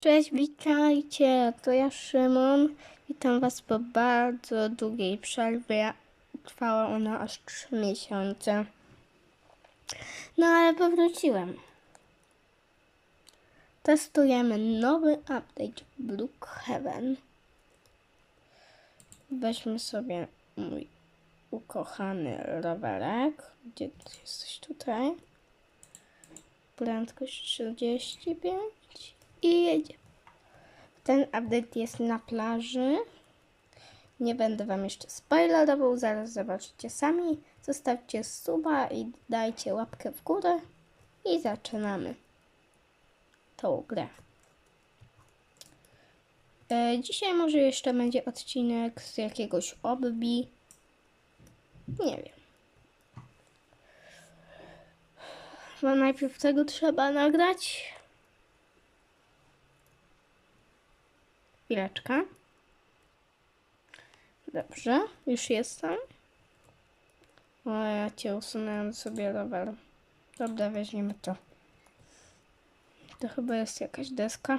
Cześć, witajcie, to ja Szymon. Witam Was po bardzo długiej przerwie. Trwała ona aż 3 miesiące. No ale powróciłem. Testujemy nowy update Brookhaven. Weźmy sobie mój ukochany rowerek. Gdzie jesteś tutaj? Prędkość 35 i jedzie. Ten update jest na plaży. Nie będę Wam jeszcze spoilerował, zaraz zobaczycie sami. Zostawcie suba i dajcie łapkę w górę i zaczynamy tą grę. E, dzisiaj może jeszcze będzie odcinek z jakiegoś obbi. Nie wiem. Bo najpierw tego trzeba nagrać. Chwileczkę. Dobrze, już jestem. O, ja cię usunąłem sobie rower. Dobra, weźmiemy to. To chyba jest jakaś deska.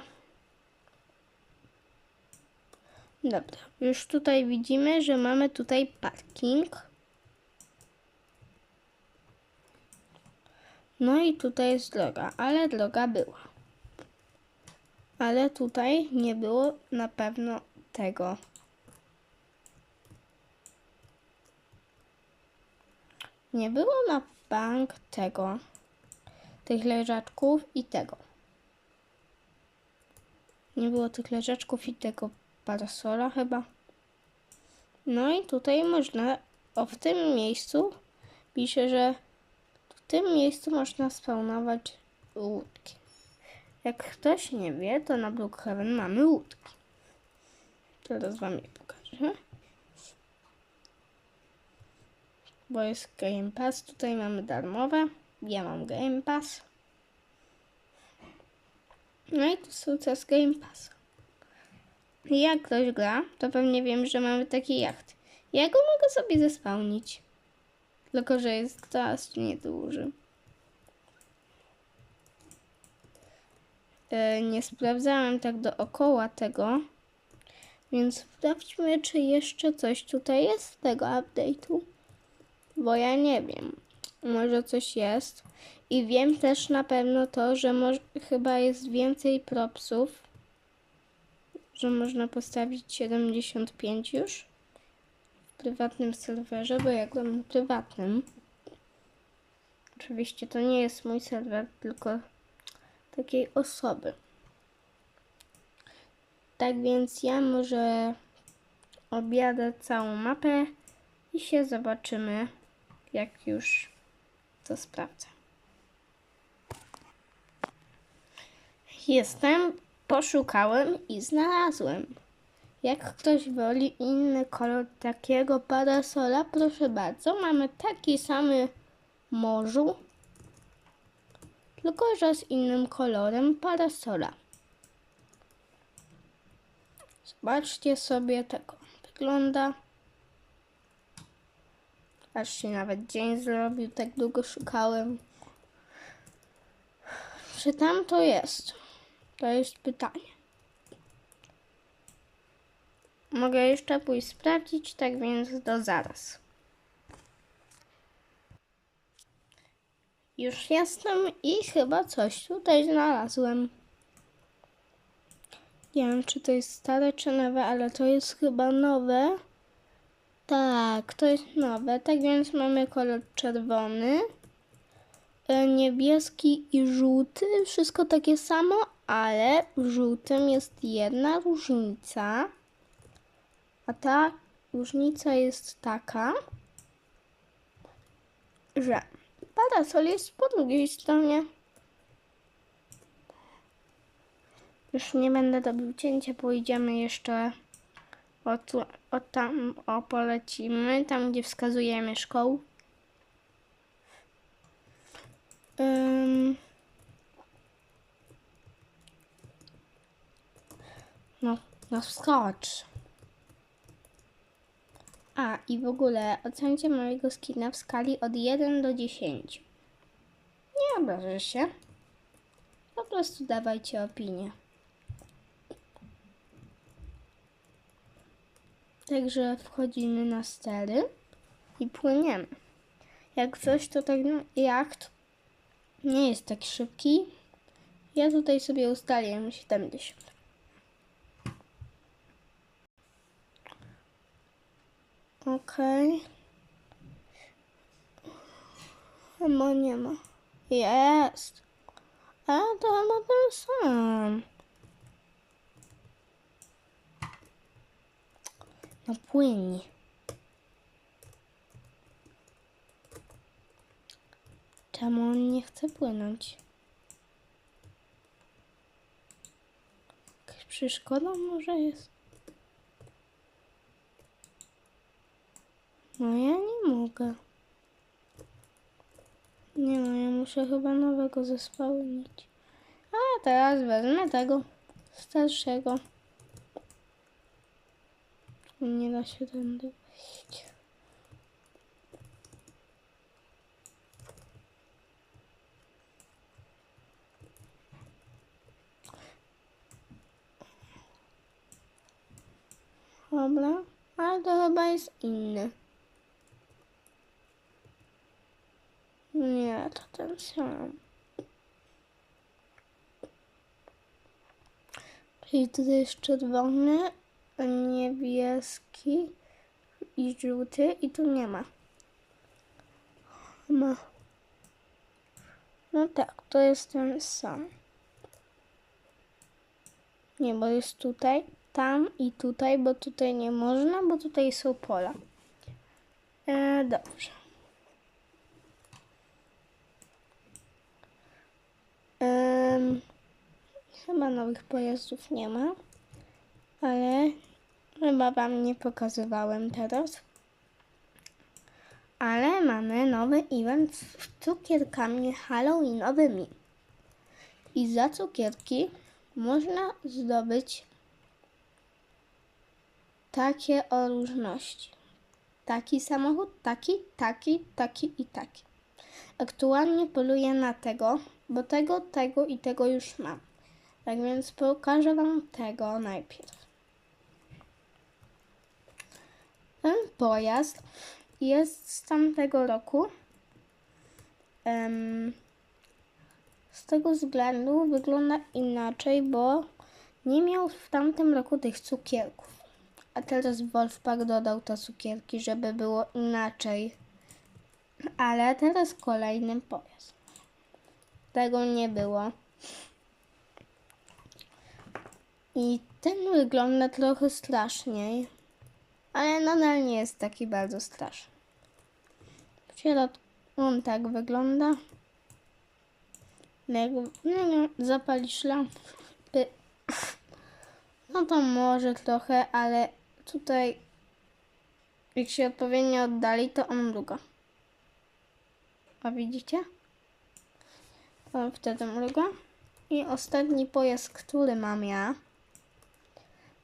Dobra, już tutaj widzimy, że mamy tutaj parking. No i tutaj jest droga, ale droga była. Ale tutaj nie było na pewno tego. Nie było na bank tego. Tych leżaczków i tego. Nie było tych leżaczków i tego parasola chyba. No i tutaj można, o w tym miejscu pisze, że w tym miejscu można spawnować łódki. Jak ktoś nie wie, to na Brookhaven mamy łódki. Teraz wam je pokażę. Bo jest Game Pass. Tutaj mamy darmowe. Ja mam Game Pass. No i są z Game Pass. Jak ktoś gra, to pewnie wiem, że mamy taki jacht. Ja go mogę sobie zespałnić. Tylko, że jest dość nieduży. Nie sprawdzałem tak dookoła tego, więc sprawdźmy, czy jeszcze coś tutaj jest z tego update'u, bo ja nie wiem. Może coś jest. I wiem też na pewno to, że chyba jest więcej propsów, że można postawić 75 już w prywatnym serwerze, bo ja gram na prywatnym. Oczywiście to nie jest mój serwer, tylko takiej osoby. Tak więc ja może objadę całą mapę i się zobaczymy, jak już to sprawdzę. Jestem, poszukałem i znalazłem. Jak ktoś woli inny kolor takiego parasola, proszę bardzo, mamy taki samy morzu, tylko że z innym kolorem parasola. Zobaczcie sobie, tak wygląda. Aż się nawet dzień zrobił, tak długo szukałem. Czy tam to jest? To jest pytanie. Mogę jeszcze pójść sprawdzić, tak więc do zaraz. Już jestem i chyba coś tutaj znalazłem. Nie wiem, czy to jest stare, czy nowe, ale to jest chyba nowe. Tak, to jest nowe. Tak więc mamy kolor czerwony, e, niebieski i żółty. Wszystko takie samo, ale w żółtym jest jedna różnica. A ta różnica jest taka, że parasol jest po drugiej stronie. Już nie będę robił cięcia, pójdziemy jeszcze o, tu, o tam, o polecimy, tam gdzie wskazujemy szkołę. Ym. No, no skocz. A i w ogóle ocencie mojego skina w skali od 1 do 10. Nie obrażasz się. Po prostu dawajcie opinię. Także wchodzimy na stery i płyniemy. Jak coś, to tak no, jacht nie jest tak szybki. Ja tutaj sobie ustaliłem 70. Okej. Chyba nie ma. Jest. A to chyba ten sam. No płynie. Czemu on nie chce płynąć? Jakaś przeszkoda może jest? No ja nie mogę. Nie no, ja muszę chyba nowego zespełnić. A teraz wezmę tego starszego. Nie da się tędy wejść. Dobra, ale to chyba jest inny. Nie, to ten sam. Czyli tutaj jest czerwony, niebieski i żółty i tu nie ma. Ma. No tak, to jest ten sam. Nie, bo jest tutaj, tam i tutaj, bo tutaj nie można, bo tutaj są pola. E, dobrze. Em, chyba nowych pojazdów nie ma, ale chyba Wam nie pokazywałem teraz. Ale mamy nowy event z cukierkami halloweenowymi. I za cukierki można zdobyć takie o różności. Taki samochód, taki, taki, taki i taki. Aktualnie poluję na tego, bo tego, tego i tego już mam. Tak więc pokażę Wam tego najpierw. Ten pojazd jest z tamtego roku. Em, z tego względu wygląda inaczej, bo nie miał w tamtym roku tych cukierków. A teraz Wolfpack dodał te cukierki, żeby było inaczej. Ale teraz kolejny pojazd. Tego nie było. I ten wygląda trochę straszniej. Ale nadal nie jest taki bardzo straszny. W środku on tak wygląda. Jak nie, nie, zapalisz lampy, no to może trochę, ale tutaj jak się odpowiednio oddali, to on mruga. A widzicie? On wtedy mruga. I ostatni pojazd, który mam ja.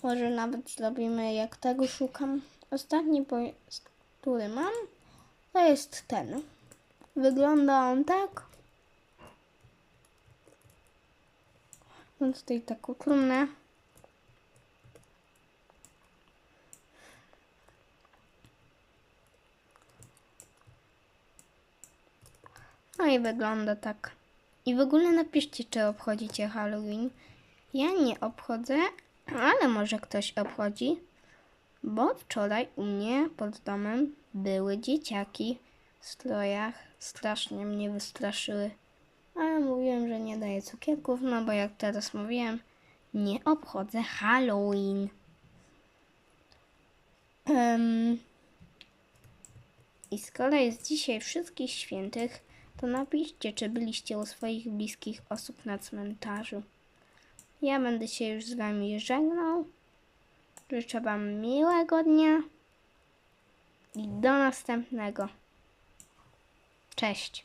Może nawet zrobimy jak tego szukam. Ostatni pojazd, który mam, to jest ten. Wygląda on tak. Mam tutaj taką trumnę. No i wygląda tak. I w ogóle napiszcie, czy obchodzicie Halloween. Ja nie obchodzę, ale może ktoś obchodzi, bo wczoraj u mnie pod domem były dzieciaki w strojach. Strasznie mnie wystraszyły. Ale mówiłem, że nie daję cukierków, no bo jak teraz mówiłem, nie obchodzę Halloween. Em, I skoro jest dzisiaj wszystkich świętych, to napiszcie, czy byliście u swoich bliskich osób na cmentarzu. Ja będę się już z Wami żegnał. Życzę Wam miłego dnia i do następnego. Cześć.